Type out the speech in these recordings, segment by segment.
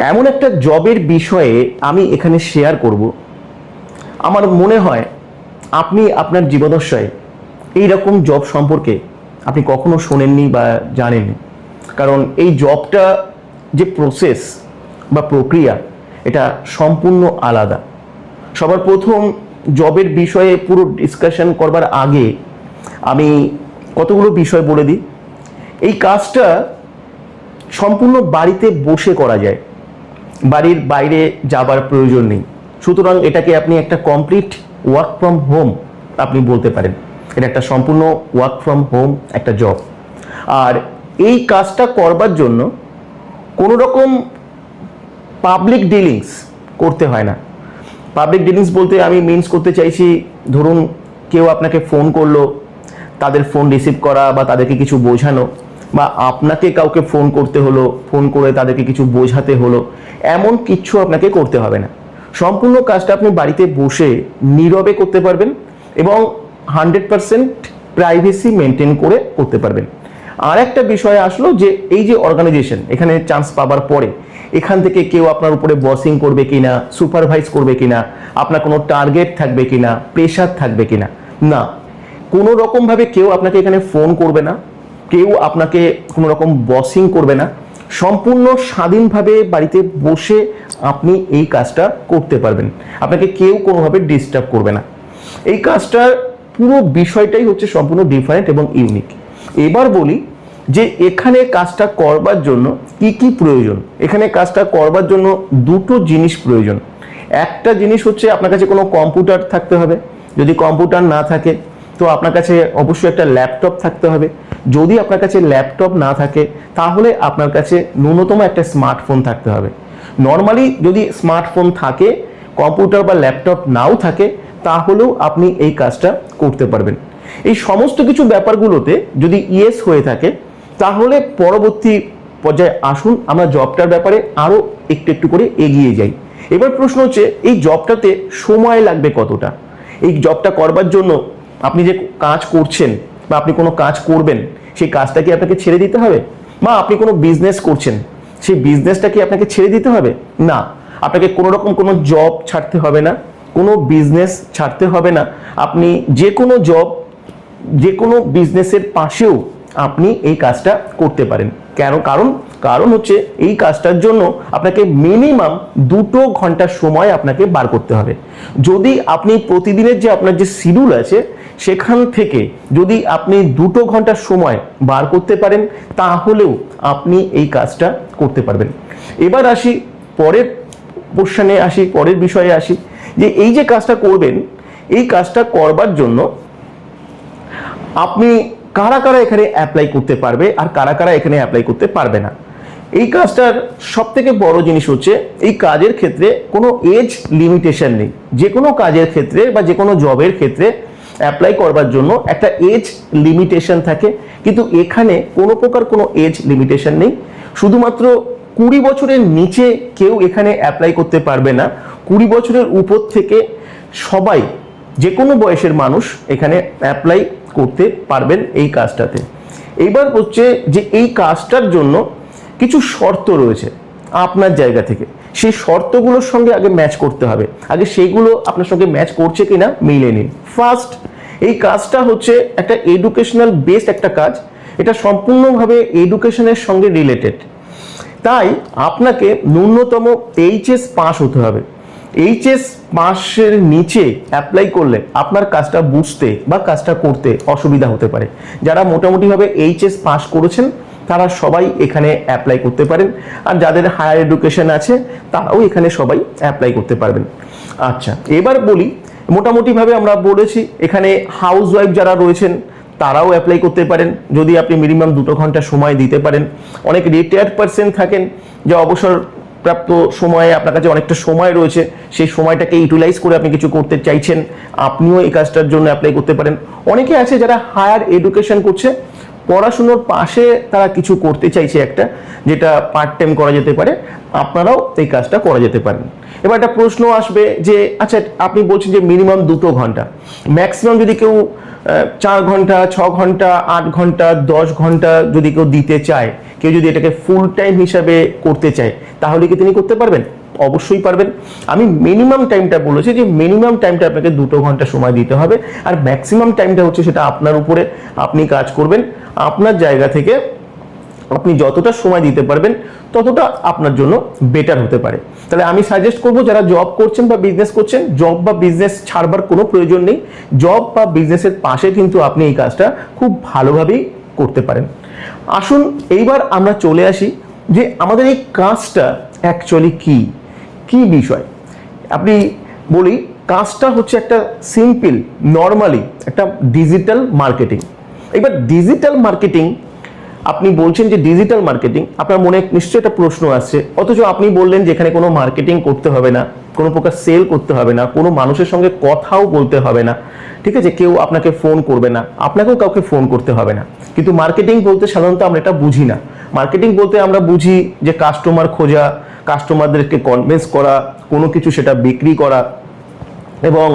এমন একটা জবের বিষয়ে আমি এখানে শেয়ার করব। আমার মনে হয় আপনি আপনার জীবদশায় এই রকম জব সম্পর্কে আপনি কখনো শোনেননি বা জানেননি। কারণ এই জবটা যে প্রসেস বা প্রক্রিয়া, এটা সম্পূর্ণ আলাদা। সবার প্রথম জবের বিষয়ে পুরো ডিসকাশন করবার আগে আমি কতগুলো বিষয় বলে দিই। এই কাজটা সম্পূর্ণ বাড়িতে বসে করা যায়। বাড়ির বাইরে যাবার প্রয়োজন নেই। সুতরাং এটাকে আপনি একটা কমপ্লিট ওয়ার্ক ফ্রম হোম আপনি বলতে পারেন। এটা একটা সম্পূর্ণ ওয়ার্ক ফ্রম হোম একটা জব আর এই কাজটা করবার জন্য কোনো রকম পাবলিক ডিলিংস করতে হয় না। পাবলিক ডিলিংস বলতে আমি মিনস করতে চাইছি, ধরুন কেউ আপনাকে ফোন করল, তাদের ফোন রিসিভ করা বা তাদেরকে কিছু বোঝানো। বা আপনাকে কাউকে ফোন করতে হলো ফোন করে তাদেরকে কিছু বোঝাতে হলো, এমন কিচ্ছু আপনাকে করতে হবে না। সম্পূর্ণ কাজটা আপনি বাড়িতে বসে নীরবে করতে পারবেন এবং হান্ড্রেড পারসেন্ট প্রাইভেসি মেনটেন করে করতে পারবেন। আর একটা বিষয় আসলো যে এই যে অর্গানাইজেশন এখানে চান্স পাবার পরে, এখান থেকে কেউ আপনার উপরে বসিং করবে কিনা সুপারভাইজ করবে কিনা, আপনার কোনো টার্গেট থাকবে কিনা প্রেশার থাকবে কিনা, না। কোনো রকমভাবে কেউ আপনাকে এখানে ফোন করবে না। কেউ আপনাকে কোনো রকম বসিং করবে না। সম্পূর্ণ স্বাধীনভাবে বাড়িতে বসে আপনি এই কাজটা করতে পারবেন। আপনাকে কেউ কোনোভাবে ডিস্টার্ব করবে না। এই কাজটার পুরো বিষয়টাই হচ্ছে সম্পূর্ণ ডিফারেন্ট এবং ইউনিক এবার বলি যে এখানে কাজটা করবার জন্য কি কি প্রয়োজন? এখানে কাজটা করবার জন্য দুটো জিনিস প্রয়োজন। একটা জিনিস হচ্ছে আপনার কাছে কোনো কম্পিউটার থাকতে হবে। যদি কম্পিউটার না থাকে, তো আপনার কাছে অবশ্যই একটা ল্যাপটপ থাকতে হবে। যদি আপনার কাছে ল্যাপটপ না থাকে, তাহলে আপনার কাছে ন্যূনতম একটা স্মার্টফোন থাকতে হবে। নর্মালি যদি স্মার্টফোন থাকে, কম্পিউটার বা ল্যাপটপ নাও থাকে, তাহলেও আপনি এই কাজটা করতে পারবেন। এই সমস্ত কিছু ব্যাপারগুলোতে যদি ইয়েস হয়ে থাকে, তাহলে পরবর্তী পর্যায়ে আসুন, আমরা জবটার ব্যাপারে আরও একটু একটু করে এগিয়ে যাই। এবার প্রশ্ন হচ্ছে, এই জবটাতে সময় লাগবে কতটা? এই জবটা করবার জন্য আপনি যে কাজ করছেন বা আপনি কোনো কাজ করবেন, সেই কাজটা কি আপনাকে ছেড়ে দিতে হবে? বা আপনি কোনো বিজনেস করছেন, সেই বিজনেসটা কি আপনাকে ছেড়ে দিতে হবে? না, আপনাকে কোনো রকম কোনো জব ছাড়তে হবে না, কোনো বিজনেস ছাড়তে হবে না। আপনি যে কোনো জব যে কোনো বিজনেসের পাশেও আপনি এই কাজটা করতে পারেন। কেন? কারণ কারণ হচ্ছে এই কাজটার জন্য আপনাকে মিনিমাম দুটো ঘণ্টা সময় আপনাকে বার করতে হবে। যদি আপনি প্রতিদিনের যে আপনার যে শিডিউল আছে সেখান থেকে যদি আপনি দুটো ঘণ্টা সময় বার করতে পারেন, তাহলেও আপনি এই কাজটা করতে পারবেন। এবার আসি পরের পোর্শনে আসি, পরের বিষয়ে আসি। যে এই যে কাজটা করবেন, এই কাজটা করবার জন্য আপনি কারা কারা এখানে অ্যাপ্লাই করতে পারবে আর কারা কারা এখানে অ্যাপ্লাই করতে পারবে না? এই কাজটার সব থেকে বড় জিনিস হচ্ছে, এই কাজের ক্ষেত্রে কোনো এজ লিমিটেশন নেই। যে কোনো কাজের ক্ষেত্রে বা যে কোনো জবের ক্ষেত্রে অ্যাপ্লাই করবার জন্য একটা এজ লিমিটেশন থাকে। কিন্তু এখানে কোনো প্রকার কোনো এজ লিমিটেশন নেই। শুধুমাত্র কুড়ি বছরের নিচে কেউ এখানে অ্যাপ্লাই করতে পারবে না। কুড়ি বছরের উপর থেকে সবাই যে কোনো বয়সের মানুষ এখানে অ্যাপ্লাই করতে পারবেন এই কাজটাতে। এইবার হচ্ছে যে এই কাজটার জন্য কিছু শর্ত রয়েছে। আপনার জায়গা থেকে। সেই শর্তগুলোর সঙ্গে আগে ম্যাচ করতে হবে। আগে সেইগুলো আপনার সঙ্গে ম্যাচ করছে কিনা মিলে নিন ফার্স্ট এই কাজটা হচ্ছে একটা এডুকেশনাল বেসড একটা কাজ। এটা সম্পূর্ণভাবে এডুকেশনের সঙ্গে রিলেটেড তাই আপনাকে ন্যূনতম এইচএস পাস হতে হবে। এইচএস পাসের নিচে অ্যাপ্লাই করলে আপনার কাজটা বুঝতে বা কাজটা করতে অসুবিধা হতে পারে। যারা মোটামুটিভাবে এইচএস পাস করেছেন তারা সবাই এখানে অ্যাপ্লাই করতে পারেন। আর যাদের হায়ার এডুকেশন আছে, তারাও এখানে সবাই অ্যাপ্লাই করতে পারবেন। আচ্ছা এবার বলি, মোটামুটিভাবে আমরা বলেছি, এখানে হাউস ওয়াইফ যারা রয়েছেন, তারাও অ্যাপ্লাই করতে পারেন। যদি আপনি মিনিমাম দুটো ঘণ্টা সময় দিতে পারেন। অনেক রিটায়ার্ড পার্সন থাকেন, যে অবসর প্রাপ্ত সময়ে আপনার কাছে অনেকটা সময় রয়েছে, সেই সময়টাকে ইউটিলাইজ করে আপনি কিছু করতে চাইছেন, আপনিও এই কাজটার জন্য অ্যাপ্লাই করতে পারেন। অনেকে আছে যারা হায়ার এডুকেশন করছে পড়াশুনোর পাশে তারা কিছু করতে চাইছে একটা, যেটা পার্ট টাইম করা যেতে পারে, আপনারাও এই কাজটা করা যেতে পারেন। এবার একটা প্রশ্ন আসবে যে আচ্ছা আপনি বলছেন যে মিনিমাম দুটো ঘণ্টা। ম্যাক্সিমাম যদি কেউ চার ঘণ্টা, ছ ঘণ্টা, আট ঘণ্টা, দশ ঘণ্টা যদি কেউ দিতে চায়, কেউ যদি এটাকে ফুল টাইম হিসাবে করতে চায়, তাহলে কি তিনি করতে পারবেন? অবশ্যই পারবেন। আমি মিনিমাম টাইমটা বলেছি যে মিনিমাম টাইমটা আপনাকে দুটো ঘণ্টা সময় দিতে হবে আর ম্যাক্সিমাম টাইমটা হচ্ছে সেটা আপনার উপরে। আপনি কাজ করবেন, আপনার জায়গা থেকে আপনি যতটা সময় দিতে পারবেন, ততটা আপনার জন্য বেটার হতে পারে। তাহলে আমি সাজেস্ট করব, যারা জব করছেন বা বিজনেস করছেন জব বা বিজনেস ছাড়বার কোনো প্রয়োজন নেই। জব বা বিজনেসের পাশে কিন্তু আপনি এই কাজটা খুব ভালোভাবেই করতে পারেন। আসুন, এইবার আমরা চলে আসি যে আমাদের এই কাজটা অ্যাকচুয়ালি কি? কি বিষয়? আপনি বলি, কাজটা হচ্ছে একটা সিম্পল নর্মালি একটা ডিজিটাল মার্কেটিং এবার ডিজিটাল মার্কেটিং আপনি বলছেন যে ডিজিটাল মার্কেটিং আপনার মনে নিশ্চয়ই একটা প্রশ্ন আসছে। অথচ আপনি বললেন যে এখানে কোনো মার্কেটিং করতে হবে না, কোনো প্রকার সেল করতে হবে না, কোনো মানুষের সঙ্গে কথাও বলতে হবে না। ঠিক আছে? কেউ আপনাকে ফোন করবে না, আপনাকেও কাউকে ফোন করতে হবে না। কিন্তু মার্কেটিং বলতে সাধারণত আমরা এটা বুঝি না। মার্কেটিং বলতে আমরা বুঝি যে কাস্টমার খোঁজা কাস্টমারদেরকে কনভিন্স করা, কোনো কিছু সেটা বিক্রি করা এবং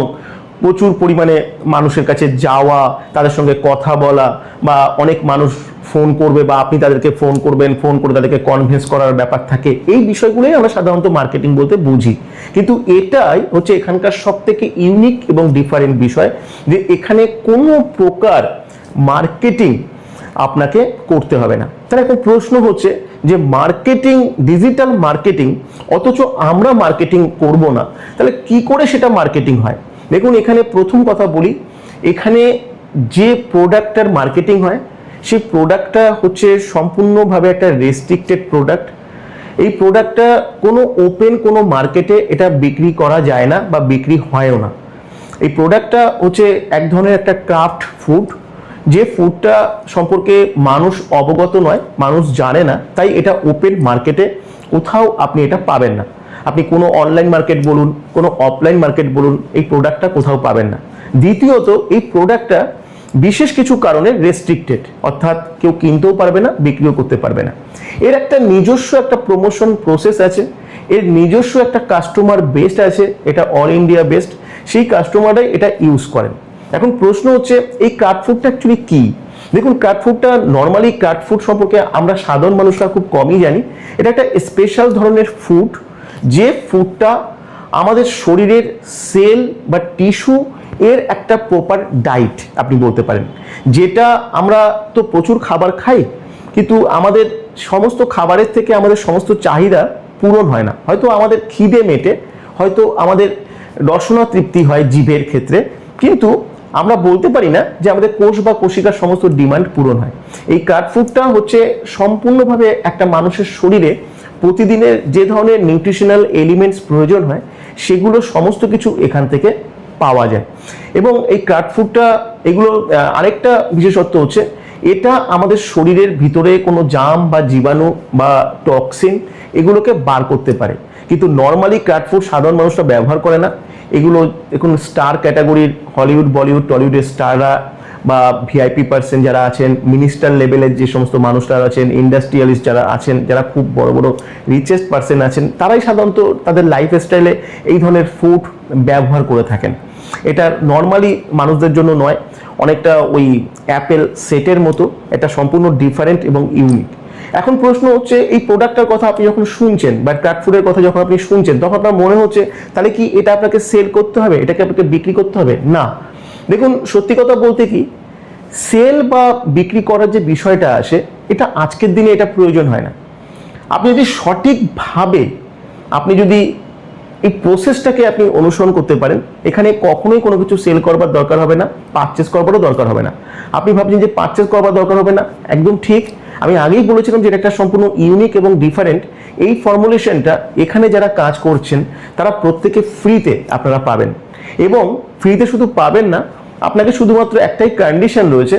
প্রচুর পরিমাণে মানুষের কাছে যাওয়া, তাদের সঙ্গে কথা বলা বা অনেক মানুষ ফোন করবে বা আপনি তাদেরকে ফোন করবেন ফোন করে তাদেরকে কনভিন্স করার ব্যাপার থাকে। এই বিষয়গুলোই আমরা সাধারণত মার্কেটিং বলতে বুঝি। কিন্তু এটাই হচ্ছে এখানকার সব থেকে ইউনিক এবং ডিফারেন্ট বিষয় যে এখানে কোনো প্রকার মার্কেটিং আপনাকে করতে হবে না। তাহলে এখন প্রশ্ন হচ্ছে যে মার্কেটিং ডিজিটাল মার্কেটিং অথচ আমরা মার্কেটিং করব না। তাহলে কি করে সেটা মার্কেটিং হয়? দেখুন, এখানে প্রথম কথা বলি, এখানে যে প্রোডাক্টটার মার্কেটিং হয়, সেই প্রোডাক্টটা হচ্ছে সম্পূর্ণভাবে একটা রেস্ট্রিক্টেড প্রোডাক্ট এই প্রোডাক্টটা কোনো ওপেন কোনো মার্কেটে এটা বিক্রি করা যায় না বা বিক্রি হয়ও না। এই প্রোডাক্টটা হচ্ছে এক ধরনের একটা ক্রাফট ফুড যে ফুডটা সম্পর্কে মানুষ অবগত নয়, মানুষ জানে না, তাই এটা ওপেন মার্কেটে কোথাও আপনি এটা পাবেন না। আপনি কোনো অনলাইন মার্কেট বলুন, কোনো অফলাইন মার্কেট বলুন, এই প্রোডাক্টটা কোথাও পাবেন না। দ্বিতীয়ত, এই প্রোডাক্টটা বিশেষ কিছু কারণে রেস্ট্রিক্টেড অর্থাৎ কেউ কিনতেও পারবে না, বিক্রিও করতে পারবে না। এর একটা নিজস্ব একটা প্রমোশন প্রসেস আছে, এর নিজস্ব একটা কাস্টমার বেস্ট আছে, এটা অল ইন্ডিয়া বেস্ট সেই কাস্টমাররাই এটা ইউজ করেন। এখন প্রশ্ন হচ্ছে, এই কার্ড ফুডটা অ্যাকচুয়ালি কি? দেখুন কার্ড ফুডটা নর্মালি কার্ড ফুড সম্পর্কে আমরা সাধারণ মানুষরা খুব কমই জানি। এটা একটা স্পেশাল ধরনের ফুড যে ফুডটা আমাদের শরীরের সেল বা টিস্যু এর একটা প্রপার ডায়েট আপনি বলতে পারেন। যেটা আমরা তো প্রচুর খাবার খাই, কিন্তু আমাদের সমস্ত খাবারের থেকে আমাদের সমস্ত চাহিদা পূরণ হয় না। হয়তো আমাদের খিদে মেটে, হয়তো আমাদের রসনা তৃপ্তি হয় জীবের ক্ষেত্রে, কিন্তু আমরা বলতে পারি না যে আমাদের কোষ বা কোষিকার সমস্ত ডিমান্ড পূরণ হয়। এই কার্ড ফুডটা হচ্ছে সম্পূর্ণভাবে একটা মানুষের শরীরে প্রতিদিনের যে ধরনের নিউট্রিশনাল এলিমেন্টস প্রয়োজন হয়, সেগুলো সমস্ত কিছু এখান থেকে পাওয়া যায়। এবং এই কার্ড ফুডটা এগুলো আরেকটা বিশেষত্ব হচ্ছে, এটা আমাদের শরীরের ভিতরে কোনো জাম বা জীবাণু বা টক্সিন এগুলোকে বার করতে পারে। কিন্তু নর্মালি কার্ড ফুড সাধারণ মানুষরা ব্যবহার করে না। এগুলো এখন স্টার ক্যাটাগরির হলিউড বলিউড টলিউডের স্টাররা বা ভিআইপি পার্সন যারা আছেন মিনিস্টার লেভেলের যে সমস্ত মানুষরা আছেন ইন্ডাস্ট্রিয়ালিস্ট যারা আছেন, যারা খুব বড় বড় রিচেস্ট পার্সন আছেন, তারাই সাধারণত তাদের লাইফ স্টাইলে এই ধরনের ফুড ব্যবহার করে থাকেন। এটা নর্মালি মানুষদের জন্য নয়, অনেকটা ওই অ্যাপেল সেটের মতো এটা সম্পূর্ণ ডিফারেন্ট এবং ইউনিক এখন প্রশ্ন হচ্ছে, এই প্রোডাক্টটার কথা আপনি যখন শুনছেন বা ক্র্যাক কথা যখন আপনি শুনছেন, তখন আপনার মনে হচ্ছে, তাহলে কি এটা আপনাকে সেল করতে হবে? এটাকে আপনাকে বিক্রি করতে হবে? না। দেখুন, সত্যি কথা বলতে কি সেল বা বিক্রি করার যে বিষয়টা আসে, এটা আজকের দিনে এটা প্রয়োজন হয় না। আপনি যদি সঠিকভাবে আপনি যদি এই প্রসেসটাকে আপনি অনুসরণ করতে পারেন, এখানে কখনোই কোনো কিছু সেল করবার দরকার হবে না পারচেস করবারও দরকার হবে না। আপনি ভাবছেন যে পারচেস করবার দরকার হবে না, একদম ঠিক। আমি আগেই বলেছিলাম যে এটা একটা সম্পূর্ণ ইউনিক এবং ডিফারেন্ট এই ফর্মুলেশনটা এখানে যারা কাজ করছেন, তারা প্রত্যেকে ফ্রিতে আপনারা পাবেন। এবং ফ্রিতে শুধু পাবেন না, আপনাকে শুধুমাত্র একটাই কন্ডিশন রয়েছে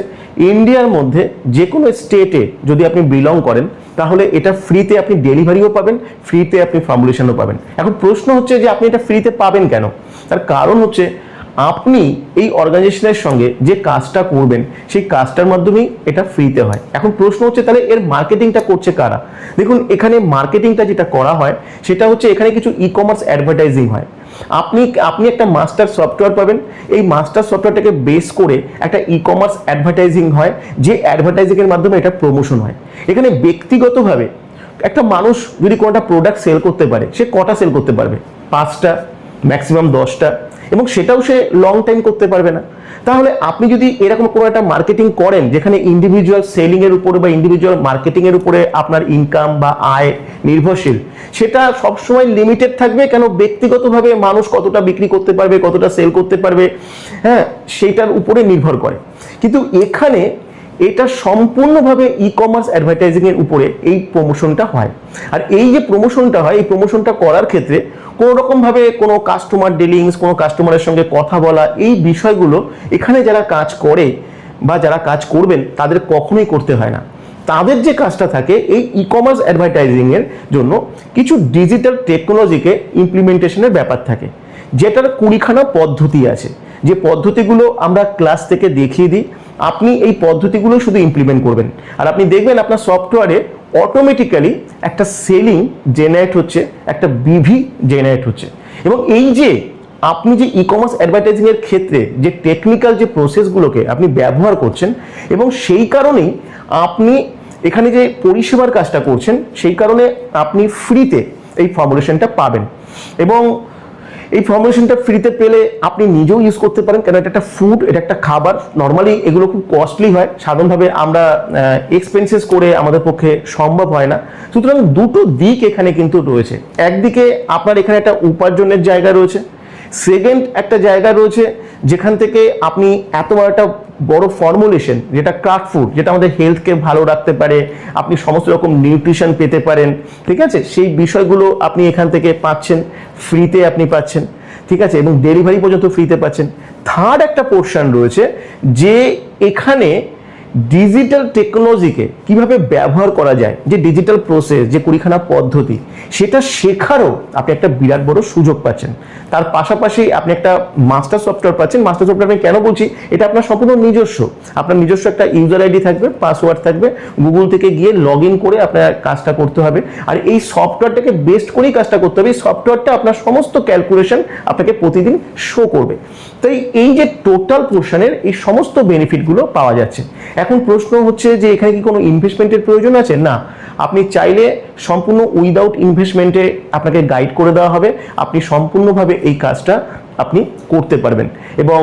ইন্ডিয়ার মধ্যে যে কোনো স্টেটে যদি আপনি বিলং করেন, তাহলে এটা ফ্রিতে আপনি ডেলিভারিও পাবেন ফ্রিতে আপনি ফর্মুলেশনও পাবেন। এখন প্রশ্ন হচ্ছে যে আপনি এটা ফ্রিতে পাবেন কেন? তার কারণ হচ্ছে আপনি এই অর্গানাইজেশনের সঙ্গে যে কাজটা করবেন, সেই কাজটার মাধ্যমেই এটা ফ্রিতে হয়। এখন প্রশ্ন হচ্ছে, তাহলে এর মার্কেটিংটা করছে কারা? দেখুন, এখানে মার্কেটিংটা যেটা করা হয়, সেটা হচ্ছে এখানে কিছু ই কমার্স অ্যাডভার্টাইজিং হয়। আপনি আপনি একটা মাস্টার সফটওয়্যার পাবেন। এই মাস্টার সফটওয়্যারটাকে বেস করে একটা ই কমার্স অ্যাডভার্টাইজিং হয়, যে অ্যাডভার্টাইজিংয়ের মাধ্যমে এটা প্রমোশন হয়। এখানে ব্যক্তিগতভাবে একটা মানুষ যদি কোনো একটা প্রোডাক্ট সেল করতে পারে, সে কটা সেল করতে পারবে? পাঁচটা ম্যাক্সিমাম দশটা। এবং সেটাও সে লং টাইম করতে পারবে না। তাহলে আপনি যদি এরকম কোনো একটা মার্কেটিং করেন, যেখানে ইন্ডিভিজুয়াল সেলিং এর উপরে বা ইন্ডিভিজুয়াল মার্কেটিং এর উপরে আপনার ইনকাম বা আয় নির্ভরশীল, সেটা সবসময় লিমিটেড থাকবে কেন? ব্যক্তিগতভাবে মানুষ কতটা বিক্রি করতে পারবে, কতটা সেল করতে পারবে হ্যাঁ সেটার উপরে নির্ভর করে। কিন্তু এখানে এটা সম্পূর্ণভাবে ই কমার্স অ্যাডভার্টাইজিং এর উপরে এই প্রমোশনটা হয়। আর এই যে প্রমোশনটা হয়, এই প্রমোশনটা করার ক্ষেত্রে কোনো রকম ভাবে কোনো কাস্টমার ডিলিংস কোনো কাস্টমারের সঙ্গে কথা বলা, এই বিষয়গুলো এখানে যারা কাজ করে বা যারা কাজ করবেন, তাদের কখনোই করতে হয় না। তাদের যে কাজটা থাকে, এই ই কমার্স অ্যাডভার্টাইজিং এর জন্য কিছু ডিজিটাল টেকনোলজিকে ইমপ্লিমেন্টেশনের ব্যাপার থাকে। যেটার কুড়িখানা পদ্ধতি আছে। যে পদ্ধতিগুলো আমরা ক্লাস থেকে দেখিয়ে দিই। আপনি এই পদ্ধতিগুলো শুধু ইমপ্লিমেন্ট করবেন। আর আপনি দেখবেন আপনার সফটওয়্যারে অটোমেটিক্যালি একটা সেলিং জেনারেট হচ্ছে, একটা বিভি জেনারেট হচ্ছে। এবং এই যে আপনি যে ই কমার্স অ্যাডভার্টাইজিং এর ক্ষেত্রে যে টেকনিক্যাল যে প্রসেসগুলোকে আপনি ব্যবহার করছেন, এবং সেই কারণেই আপনি এখানে যে পরিষেবার কাজটা করছেন, সেই কারণে আপনি ফ্রিতে এই ফর্মুলেশনটা পাবেন। এবং এই ফর্মুলেশনটা ফ্রিতে পেলে আপনি নিজেও ইউজ করতে পারেন, কেন এটা একটা ফুড এটা একটা খাবার। নর্মালি এগুলো খুব কস্টলি হয়। সাধারণভাবে আমরা এক্সপেন্সেস করে আমাদের পক্ষে সম্ভব হয় না। সুতরাং দুটো দিক এখানে কিন্তু রয়েছে। একদিকে আপনার এখানে একটা উপার্জনের জায়গা রয়েছে। সেকেন্ড একটা জায়গা রয়েছে, যেখান থেকে আপনি এত বড় একটা বড় ফর্মুলেশন যেটা ক্রাফট ফুড যেটা আমাদের হেলথকে ভালো রাখতে পারে, আপনি সমস্ত রকম নিউট্রিশন পেতে পারেন, ঠিক আছে? সেই বিষয়গুলো আপনি এখান থেকে পাচ্ছেন ফ্রিতে আপনি পাচ্ছেন, ঠিক আছে? এবং ডেলিভারি পর্যন্ত ফ্রিতে পাচ্ছেন। থার্ড একটা পোর্শন রয়েছে, যে এখানে ডিজিটাল টেকনোলজিকে কীভাবে ব্যবহার করা যায়, যে ডিজিটাল প্রসেস যে কুড়িখানা পদ্ধতি, সেটা শেখারও আপনি একটা বিরাট বড় সুযোগ পাচ্ছেন। তার পাশাপাশি আপনি একটা মাস্টার সফটওয়্যার পাচ্ছেন। মাস্টার সফটওয়্যার আমি কেন বলছি? এটা আপনার সম্পূর্ণ নিজস্ব। আপনার নিজস্ব একটা ইউজার আইডি থাকবে পাসওয়ার্ড থাকবে গুগল থেকে গিয়ে লগ ইন করে আপনার কাজটা করতে হবে। আর এই সফটওয়্যারটাকে বেস্ট করেই কাজটা করতে হবে। এই সফটওয়্যারটা আপনার সমস্ত ক্যালকুলেশন আপনাকে প্রতিদিন শো করবে। তাই এই যে টোটাল পোর্শনের এই সমস্ত বেনিফিটগুলো পাওয়া যাচ্ছে। এখন প্রশ্ন হচ্ছে যে এখানে কি কোনো ইনভেস্টমেন্টের প্রয়োজন আছে? না। আপনি চাইলে সম্পূর্ণ উইদাউট ইনভেস্টমেন্টে আপনাকে গাইড করে দেওয়া হবে। আপনি সম্পূর্ণভাবে এই কাজটা আপনি করতে পারবেন। এবং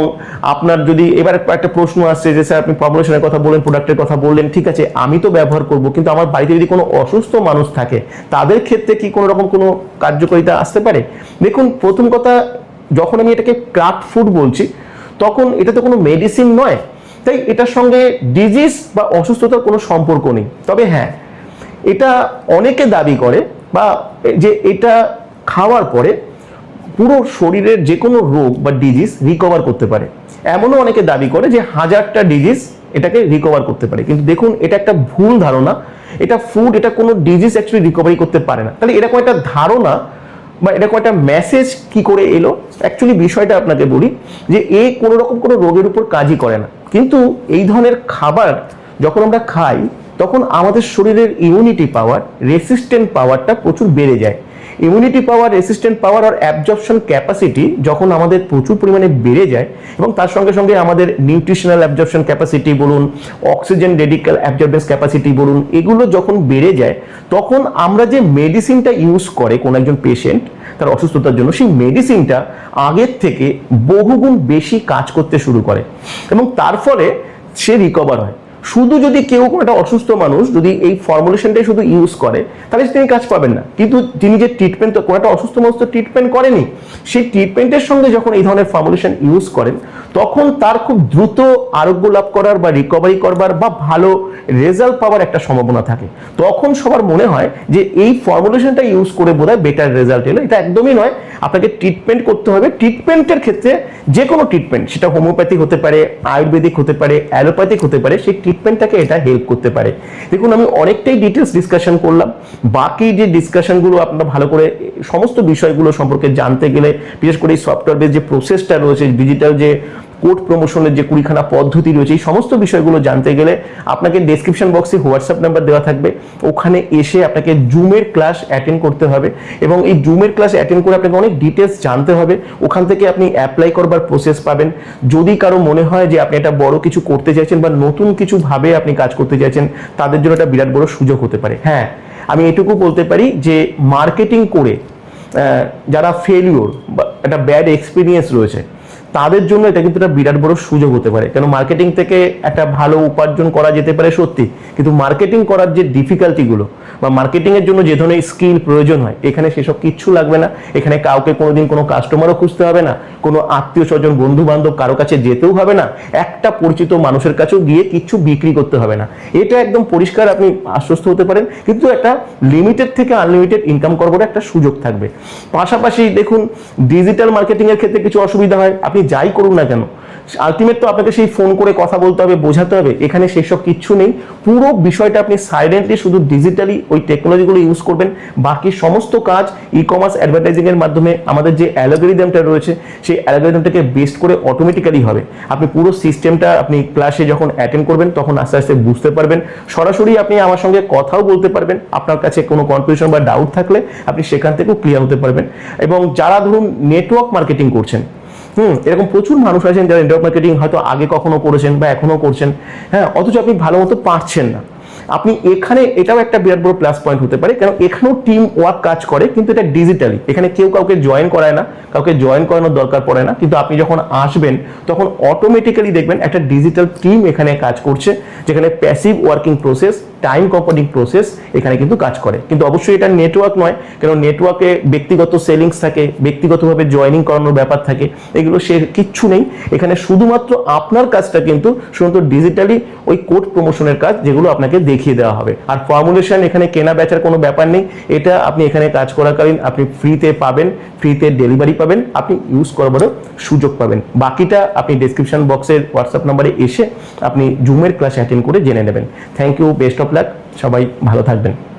আপনার যদি এবার একটা প্রশ্ন আসছে যে, স্যার, আপনি ফর্মুলেশনের কথা বললেন প্রোডাক্টের কথা বললেন, ঠিক আছে, আমি তো ব্যবহার করব, কিন্তু আমার বাড়িতে যদি কোনো অসুস্থ মানুষ থাকে, তাদের ক্ষেত্রে কি কোনো রকম কোনো কার্যকারিতা আসতে পারে? দেখুন, প্রথম কথা, যখন আমি এটাকে ক্রাফট ফুড বলছি, তখন এটা তো কোনো মেডিসিন নয়। তাই এটার সঙ্গে ডিজিজ বা অসুস্থতার কোনো সম্পর্ক নেই। তবে হ্যাঁ এটা অনেকে দাবি করে বা যে এটা খাওয়ার পরে পুরো শরীরের যে কোনো রোগ বা ডিজিজ রিকভার করতে পারে। এমনও অনেকে দাবি করে যে হাজারটা ডিজিজ এটাকে রিকভার করতে পারে। কিন্তু দেখুন, এটা একটা ভুল ধারণা। এটা ফুড এটা কোনো ডিজিজ অ্যাকচুয়ালি রিকভারি করতে পারে না। তাহলে এরকম একটা ধারণা বা এরকম একটা মেসেজ কি করে এলো? অ্যাকচুয়ালি বিষয়টা আপনাকে বলি যে এ কোনো রকম কোনো রোগের উপর কাজই করে না। কিন্তু এই ধরনের খাবার যখন আমরা খাই, তখন আমাদের শরীরের ইমিউনিটি পাওয়ার রেসিস্টেন্ট পাওয়ারটা প্রচুর বেড়ে যায়। ইমিউনিটি পাওয়ার রেসিস্ট্যান্ট পাওয়ার আর অ্যাবজর্পশন ক্যাপাসিটি যখন আমাদের প্রচুর পরিমাণে বেড়ে যায় এবং তার সঙ্গে সঙ্গে আমাদের নিউট্রিশনাল অ্যাবজর্পশন ক্যাপাসিটি বলুন অক্সিজেন রেডিক্যাল অ্যাবজর্বেন্স ক্যাপাসিটি বলুন, এগুলো যখন বেড়ে যায়, তখন আমরা যে মেডিসিনটা ইউজ করে কোন একজন পেশেন্ট তার অসুস্থতার জন্য সেই মেডিসিনটা আগের থেকে বহুগুণ বেশি কাজ করতে শুরু করে এবং তার ফলে সে রিকভার হয়। শুধু যদি কেউ কোনো একটা অসুস্থ মানুষ যদি এই ফর্মুলেশনটাই শুধু ইউজ করে, তাহলে তিনি কাজ পাবেন না। কিন্তু তিনি যে ট্রিটমেন্ট কোনো একটা অসুস্থ মানুষ তো ট্রিটমেন্ট করেনি। সেই ট্রিটমেন্টের সঙ্গে যখন এই ধরনের ফর্মুলেশন ইউজ করেন তখন তার খুব দ্রুত আরোগ্য লাভ করার বা রিকভারি করবার বা ভালো রেজাল্ট পাওয়ার একটা সম্ভাবনা থাকে। তখন সবার মনে হয় যে এই ফর্মুলেশনটা ইউজ করে বোধহয় বেটার রেজাল্ট এলো। এটা একদমই নয়। আপনাকে ট্রিটমেন্ট করতে হবে। ট্রিটমেন্টের ক্ষেত্রে যে কোনো ট্রিটমেন্ট সেটা হোমিওপ্যাথিক হতে পারে আয়ুর্বেদিক হতে পারে অ্যালোপ্যাথিক হতে পারে, সেই ট্রিটমেন্টটাকে এটা হেল্প করতে পারে। দেখুন, আমি অনেকটাই ডিটেলস ডিসকাশন করলাম। বাকি যে ডিসকাশনগুলো আপনারা ভালো করে, সমস্ত বিষয়গুলো সম্পর্কে জানতে গেলে, বিশেষ করে এই সফটওয়্যার বেস যে প্রসেসটা রয়েছে ডিজিটাল যে কোড প্রমোশনের যে কুড়িখানা পদ্ধতি রয়েছে, এই সমস্ত বিষয়গুলো জানতে গেলে আপনাকে ডেসক্রিপশন বক্সে হোয়াটসঅ্যাপ নাম্বার দেওয়া থাকবে। ওখানে এসে আপনাকে জুমের ক্লাস অ্যাটেন্ড করতে হবে এবং এই জুমের ক্লাস অ্যাটেন্ড করে আপনাকে অনেক ডিটেলস জানতে হবে। ওখান থেকে আপনি অ্যাপ্লাই করবার প্রসেস পাবেন। যদি কারও মনে হয় যে আপনি একটা বড় কিছু করতে চাইছেন বা নতুন কিছু ভাবে আপনি কাজ করতে চাইছেন, তাদের জন্য একটা বিরাট বড় সুযোগ হতে পারে। হ্যাঁ আমি এটুকু বলতে পারি যে মার্কেটিং করে যারা ফেলিওর বা একটা ব্যাড এক্সপিরিয়েন্স রয়েছে তাদের জন্য এটা কিন্তু একটা বিরাট বড় সুযোগ হতে পারে। কেন মার্কেটিং থেকে একটা ভালো উপার্জন করা যেতে পারে সত্যি, কিন্তু মার্কেটিং করার যে ডিফিকাল্টিগুলো বা মার্কেটিং এর জন্য যে ধরনের স্কিল প্রয়োজন হয়, এখানে সেসব কিচ্ছু লাগবে না। এখানে কাউকে কোনোদিন কোনো কাস্টমারও খুঁজতে হবে না, কোনো আত্মীয় স্বজন বন্ধু বান্ধব কারও কাছে যেতেও হবে না, একটা পরিচিত মানুষের কাছেও গিয়ে কিচ্ছু বিক্রি করতে হবে না। এটা একদম পরিষ্কার আপনি আশ্বস্ত হতে পারেন, কিন্তু একটা লিমিটেড থেকে আনলিমিটেড ইনকাম করবার একটা সুযোগ থাকবে। পাশাপাশি দেখুন ডিজিটাল মার্কেটিং এর ক্ষেত্রে কিছু অসুবিধা হয়। আপনি যাই করুন না কেন আলটিমেট তো আপনাকে সেই ফোন করে কথা বলতে হবে, বোঝাতে হবে, এখানে সেসব কিচ্ছু নেই, পুরো বিষয়টা আপনি সাইলেন্টলি শুধু ডিজিটালি ওই টেকনোলজিগুলো ইউজ করবেন, বাকি সমস্ত কাজ ই কমার্স অ্যাডভার্টাইজিং এর মাধ্যমে আমাদের যে অ্যালগোরিদমটা রয়েছে, সেই অ্যালগোরিদমটাকে বেস্ট করে অটোমেটিক্যালি হবে, আপনি পুরো সিস্টেমটা আপনি ক্লাসে যখন অ্যাটেন্ড করবেন, তখন আস্তে আস্তে বুঝতে পারবেন, সরাসরি আপনি আমার সঙ্গে কথাও বলতে পারবেন, আপনার কাছে কোনো কনফিউশন বা ডাউট থাকলে আপনি সেখান থেকেও ক্লিয়ার হতে পারবেন, এবং যারা ধরুন নেটওয়ার্ক মার্কেটিং করছেন হুম, এরকম প্রচুর মানুষ আছেন যারা নেটওয়ার্ক মার্কেটিং হয়তো আগে কখনো করেছেন বা এখনও করছেন। হ্যাঁ অথচ আপনি ভালো মতো পারছেন না। আপনি এখানে, এটাও একটা বিরাট বড় প্লাস পয়েন্ট হতে পারে কারণ এখানেও টিম ওয়ার্ক কাজ করে, কিন্তু এটা ডিজিটালি এখানে কেউ কাউকে জয়েন করায় না, কাউকে জয়েন করানোর দরকার পড়ে না, কিন্তু আপনি যখন আসবেন, তখন অটোমেটিক্যালি দেখবেন একটা ডিজিটাল টিম এখানে কাজ করছে, যেখানে passive working process time compounding process এখানে কিন্তু কাজ করে। কিন্তু অবশ্যই এটা নেটওয়ার্ক নয় কারণ নেটওয়ার্কে ব্যক্তিগত সেলিংস থাকে, ব্যক্তিগতভাবে জয়েনিং করানোর ব্যাপার থাকে, এগুলো সে কিচ্ছু নেই। এখানে শুধুমাত্র আপনার কাজটা কিন্তু শুধুমাত্র ডিজিটালি ওই কোড প্রমোশনের কাজ যেগুলো আপনাকে দেখিয়ে দেওয়া হবে। আর ফর্মুলেশন এখানে কেনা বেচার কোনো ব্যাপার নেই। এটা আপনি এখানে কাজ করাকালীন আপনি ফ্রিতে পাবেন ফ্রিতে ডেলিভারি পাবেন, আপনি ইউজ করবারও সুযোগ পাবেন। বাকিটা আপনি ডেসক্রিপশন বক্সের হোয়াটসঅ্যাপ নাম্বারে এসে আপনি জুমের ক্লাস অ্যাটেন্ড করে জেনে নেবেন। Thank you best of luck সবাই ভালো থাকবেন।